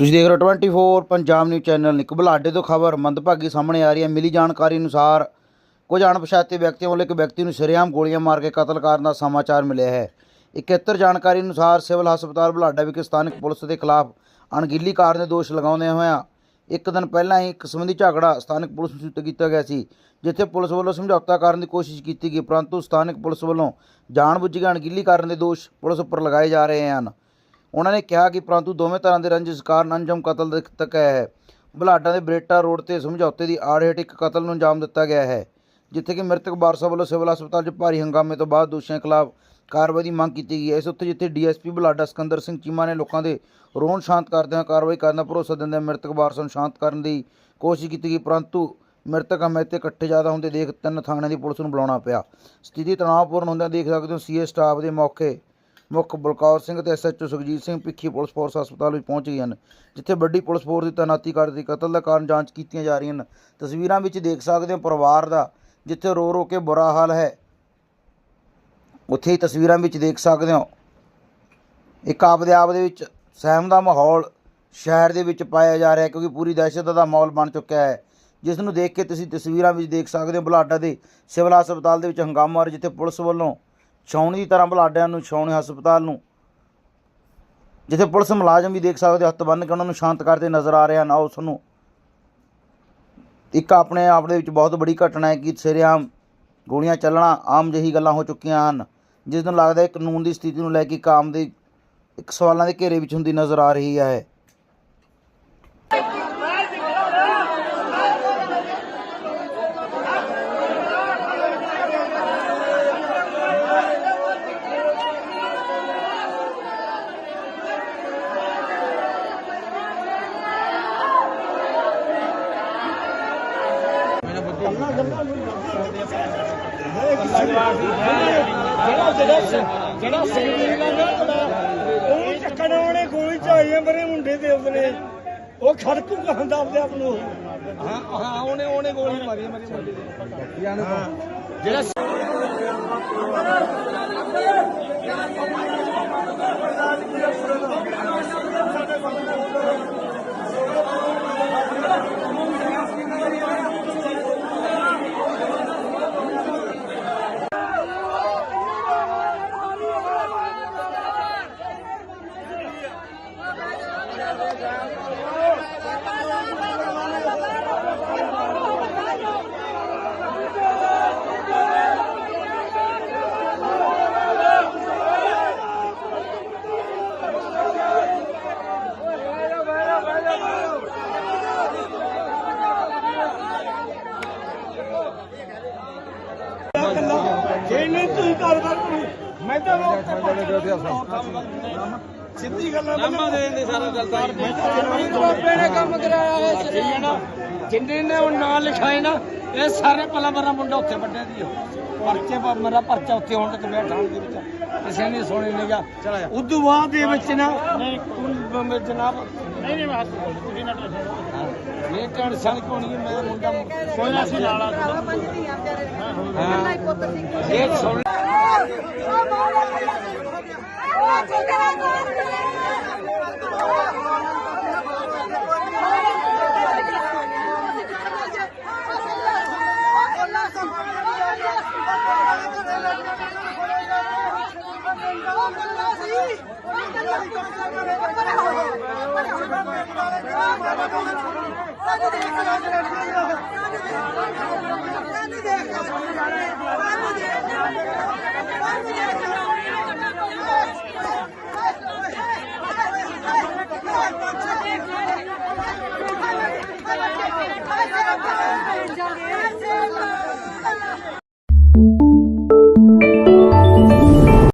ਤੁਸੀਂ ਦੇਖ ਰਹੇ ਹੋ 24 ਪੰਜਾਬ ਨਿਊਜ਼ ਚੈਨਲ ਨਿਕ ਬੁਲਾਡੇ ਤੋਂ ਖਬਰ ਮੰਦਭਾਗੀ ਸਾਹਮਣੇ ਆ ਰਹੀ ਹੈ। ਮਿਲੀ ਜਾਣਕਾਰੀ ਅਨੁਸਾਰ ਕੁਝ ਅਣਪਛਾਤੇ ਵਿਅਕਤੀਆਂ ਵੱਲੋਂ ਇੱਕ ਵਿਅਕਤੀ ਨੂੰ ਸ਼ਰੇਆਮ ਗੋਲੀਆਂ ਮਾਰ ਕੇ ਕਤਲ ਕਰਨ ਦਾ ਸਮਾਚਾਰ ਮਿਲਿਆ ਹੈ। ਇਕੱਤਰ ਜਾਣਕਾਰੀ ਅਨੁਸਾਰ ਸਿਵਲ ਹਸਪਤਾਲ ਬੁਲਾਡਾ ਵਿਖੇ ਸਥਾਨਕ ਪੁਲਿਸ ਦੇ ਖਿਲਾਫ ਅਣਗਿੱਲੀ ਕਾਰਨ ਦੇ ਦੋਸ਼ ਲਗਾਉਂਦਿਆਂ ਹੋਇਆਂ ਇੱਕ ਦਿਨ ਪਹਿਲਾਂ ਹੀ ਇੱਕ ਸੰਬੰਧੀ ਝਗੜਾ ਸਥਾਨਕ ਪੁਲਿਸ ਨੂੰ ਸੂਚਿਤ ਕੀਤਾ ਗਿਆ ਸੀ, ਜਿੱਥੇ ਪੁਲਿਸ ਵੱਲੋਂ ਸਮਝੌਤਾ ਕਰਨ ਦੀ ਕੋਸ਼ਿਸ਼ ਕੀਤੀ ਗਈ, ਪਰੰਤੂ ਸਥਾਨਕ ਪੁਲਿਸ ਵੱਲੋਂ ਜਾਣਬੁੱਝ ਕੇ ਅਣਗਿੱਲੀ ਕਰਨ ਦੇ ਦੋਸ਼ ਪੁਲਿਸ ਉੱਪਰ ਲਗਾਏ ਜਾ ਰਹੇ ਹਨ। ਉਹਨਾਂ ਨੇ ਕਿਹਾ ਕਿ ਪਰੰਤੂ ਦੋਵੇਂ ਤਰ੍ਹਾਂ ਦੇ ਰੰਜਿਸ਼ ਕਾਰਨ ਅੰਜਮ ਕਤਲ ਤੱਕ ਹੈ। ਬੁਲਾਡਾ ਦੇ ਬਰੇਟਾ ਰੋਡ ਤੇ ਸਮਝੌਤੇ ਦੀ ਆੜ ਹੇਠ ਇੱਕ ਕਤਲ ਨੂੰ ਅੰਜਾਮ ਦਿੱਤਾ ਗਿਆ ਹੈ, ਜਿੱਥੇ ਕਿ ਮ੍ਰਿਤਕ ਵਾਰਸਾਂ ਵੱਲੋਂ ਸਿਵਲ ਹਸਪਤਾਲ 'ਚ ਭਾਰੀ ਹੰਗਾਮੇ ਤੋਂ ਬਾਅਦ ਦੋਸ਼ੀਆਂ ਖਿਲਾਫ ਕਾਰਵਾਈ ਦੀ ਮੰਗ ਕੀਤੀ ਗਈ ਹੈ। ਇਸ ਉੱਤੇ ਜਿੱਥੇ ਡੀਐਸਪੀ ਬੁਲਾਡਾ ਸਿਕੰਦਰ ਸਿੰਘ ਚੀਮਾ ਨੇ ਲੋਕਾਂ ਦੇ ਰੋਣ ਸ਼ਾਂਤ ਕਰਦਿਆਂ ਕਾਰਵਾਈ ਕਰਨ ਦਾ ਭਰੋਸਾ ਦਿੰਦਿਆਂ ਮ੍ਰਿਤਕ ਵਾਰਸਾਂ ਨੂੰ ਸ਼ਾਂਤ ਕਰਨ ਦੀ ਕੋਸ਼ਿਸ਼ ਕੀਤੀ ਗਈ, ਪਰੰਤੂ ਮ੍ਰਿਤਕ ਹਮਲੇ ਤੇ ਇਕੱਠੇ ਜ਼ਿਆਦਾ ਹੁੰਦੇ ਦੇਖ ਤਿੰਨ ਥਾਣਿਆਂ ਦੀ ਪੁਲਿਸ ਨੂੰ ਬੁਲਾਉਣਾ ਪਿਆ। ਸਥਿਤੀ ਤਣਾਅਪੂਰਨ ਹੁੰਦਿਆਂ ਦੇਖ ਸਕਦੇ ਹੋ ਸੀਏ ਸਟਾਫ ਦੇ ਮੌਕੇ ਮੁੱਖ ਬਲਕੌਰ ਸਿੰਘ ਤੇ SHO Sukhjit Singh Bhikhi police force ਹਸਪਤਾਲ ਵਿੱਚ ਪਹੁੰਚ ਗਏ ਹਨ, ਜਿੱਥੇ ਵੱਡੀ ਪੁਲਿਸ ਫੋਰਸ ਦੀ ਤੈਨਾਤੀ ਕਰ ਦਿੱਤੀ ਕਤਲ ਦਾ ਕਾਰਨ ਜਾਂਚ ਕੀਤੀਆਂ ਜਾ ਰਹੀਆਂ ਹਨ। ਤਸਵੀਰਾਂ ਵਿੱਚ ਦੇਖ ਸਕਦੇ ਹੋ ਪਰਿਵਾਰ ਦਾ, ਜਿੱਥੇ ਰੋ ਰੋ ਕੇ ਬੁਰਾ ਹਾਲ ਹੈ। ਉੱਥੇ ਹੀ ਤਸਵੀਰਾਂ ਵਿੱਚ ਦੇਖ ਸਕਦੇ ਹੋ, ਇੱਕ ਆਪਦੇ ਆਪ ਦੇ ਵਿੱਚ ਸਹਿਮ ਦਾ ਮਾਹੌਲ ਸ਼ਹਿਰ ਦੇ ਵਿੱਚ ਪਾਇਆ ਜਾ ਰਿਹਾ ਕਿਉਂਕਿ ਪੂਰੀ ਦਹਿਸ਼ਤ ਦਾ ਮਾਹੌਲ ਬਣ ਚੁੱਕਿਆ ਹੈ। ਜਿਸ ਨੂੰ ਦੇਖ ਕੇ ਤੁਸੀਂ ਤਸਵੀਰਾਂ ਵਿੱਚ ਦੇਖ ਸਕਦੇ ਹੋ, ਬੁਲਾਡਾ ਦੇ ਸਿਵਲ ਹਸਪਤਾਲ ਦੇ ਵਿੱਚ ਹੰਗਾਮਾ ਹੋ ਰਿਹਾ, ਜਿੱਥੇ ਪੁਲਿਸ ਵੱਲੋਂ ਛਾਉਣੀ ਤਰ੍ਹਾਂ ਬੁਲਾਡਿਆਂ ਨੂੰ, ਛਾਉਣੀ ਹਸਪਤਾਲ ਨੂੰ। ਜਿੱਥੇ ਪੁਲਿਸ ਮੁਲਾਜ਼ਮ ਵੀ ਦੇਖ ਸਕਦੇ ਹੋ ਹੱਥ ਬੰਨ੍ਹ ਕੇ ਉਹਨਾਂ ਨੂੰ ਸ਼ਾਂਤ ਕਰਦੇ ਨਜ਼ਰ ਆ ਰਹੇ ਹਨ। ਆਓ ਤੁਹਾਨੂੰ ਇੱਕ ਆਪਣੇ ਆਪ ਦੇ ਵਿੱਚ ਬਹੁਤ ਬੜੀ ਘਟਨਾ ਹੈ ਕਿ ਸ਼ਰੇਆਮ ਗੋਲੀਆਂ ਚੱਲਣਾ, ਆਮ ਜਿਹੀ ਗੱਲਾਂ ਹੋ ਚੁੱਕੀਆਂ ਹਨ, ਜਿਸ ਨੂੰ ਲੱਗਦਾ ਹੈ ਕਾਨੂੰਨ ਦੀ ਸਥਿਤੀ ਨੂੰ ਲੈ ਕੇ ਕਾਮ ਦੇ, ਇੱਕ ਸਵਾਲਾਂ ਦੇ ਘੇਰੇ ਵਿੱਚ ਹੁੰਦੀ ਨਜ਼ਰ ਆ ਰਹੀ ਹੈ। ਜਿਹੜਾ ਜਿਹੜਾ ਜਿਹੜਾ ਸਿੰਘ ਦਾ ਉਹਨੂੰ ਚੱਕਣ ਉਹਨੇ ਗੋਲੀ ਚਾਈ ਮੇਰੇ ਮੁੰਡੇ ਦੇ ਉਹਨੇ ਉਹ ਖੜਕੂ ਹੁੰਦਾ ਆਪਦੇ ਆਪ ਨੂੰ ਹਾਂ ਹਾਂ ਉਹਨੇ ਉਹਨੇ ਗੋਲੀ ਮਾਰੀ ਮੇਰੇ ਮੁੰਡੇ ਦੇ ਹਾਂ ਜਿਹੜਾ ਜੇ ਨਹੀਂ ਤੁਸੀਂ ਕਾਰੋਬਾਰ ਕਰੋ ਮੈਂ ਤਾਂ ਸਿੱਧੀ ਗੱਲ ਹੈ ਨਾਮਾ ਦੇ ਦਿੰਦੇ ਸਾਰਾ ਗਲਤਾਰ ਬਾਬੇ ਨੇ ਕੰਮ ਕਰਾਇਆ ਹੈ ਹੈ ਨਾ ਜਿੰਨੇ ਨੇ ਉਹ ਨਾਂ ਲਿਖਾਏ ਨਾ ਇਹ ਸਾਰੇ ਪਲਾ ਮਰਾ ਮੁੰਡਾ ਉੱਥੇ ਵੱਡੇ ਦੀ ਪਰਚੇ ਪਰ ਮੇਰਾ ਪਰਚਾ ਉੱਥੇ ਹੁਣ ਤੱਕ ਬੈਠਾ ਦੇ ਵਿੱਚ ਕਿਸੇ ਨੇ ਸੁਣੀ ਨਹੀਂ ਗਿਆ ਉਦੋਂ ਬਾਅਦ ਦੇ ਵਿੱਚ ਨਾ ਨਹੀਂ ਜਨਾਬ ਨਹੀਂ ਨਹੀਂ ਮੈਂ ਤੁਸੀਂ ਨਾ ਇਹ ਟੈਨਸ਼ਨ ਕੋਣੀ ਮੈਂ ਮੁੰਡਾ ਕੋਈ ਨਾ ਸੀ ਲਾਲਾ ਇਹ ਸੁਣ ਸਾਨੂੰ ਦੇਖ ਲਓ ਸਾਨੂੰ ਦੇਖ ਲਓ